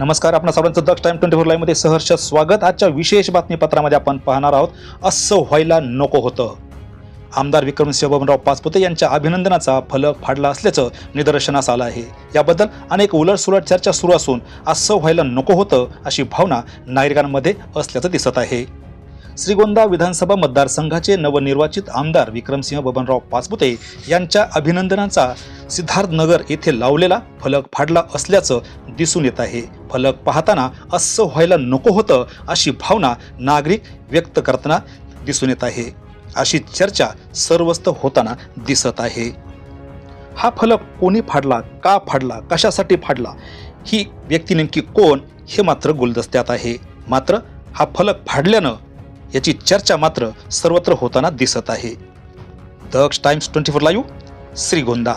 नमस्कार आपण सर्वांचं दक्ष टाइम ट्वेंटी फोर लाईव्हमध्ये सहर्ष स्वागत. आजच्या विशेष बातमीपत्रामध्ये आपण पाहणार आहोत असं व्हायला नको होतं. आमदार विक्रमसिंह बबनराव पाचपुते यांच्या अभिनंदनाचा फलक फाडला असल्याचं निदर्शनास आलं आहे. याबद्दल अनेक उलटसुलट चर्चा सुरू असून असं व्हायला नको होतं अशी भावना नागरिकांमध्ये असल्याचं दिसत आहे. श्रीगोंदा विधानसभा मतदारसंघाचे नवनिर्वाचित आमदार विक्रमसिंह बबनराव पाचपुते यांच्या अभिनंदनाचा सिद्धार्थनगर येथे लावलेला फलक फाडला असल्याचं दिसून येत आहे. फलक पाहताना असं व्हायला नको होतं अशी भावना नागरिक व्यक्त करताना दिसून येत आहे. अशी चर्चा सर्वस्त होताना दिसत आहे. हा फलक कोणी फाडला का फाडला कशासाठी फाडला ही व्यक्ती नेमकी कोण हे मात्र गुलदस्त्यात आहे. मात्र हा फलक फाडल्यानं याची चर्चा मात्र सर्वत्र होताना दिसत आहे. Daksh times twenty four live Shrigonda.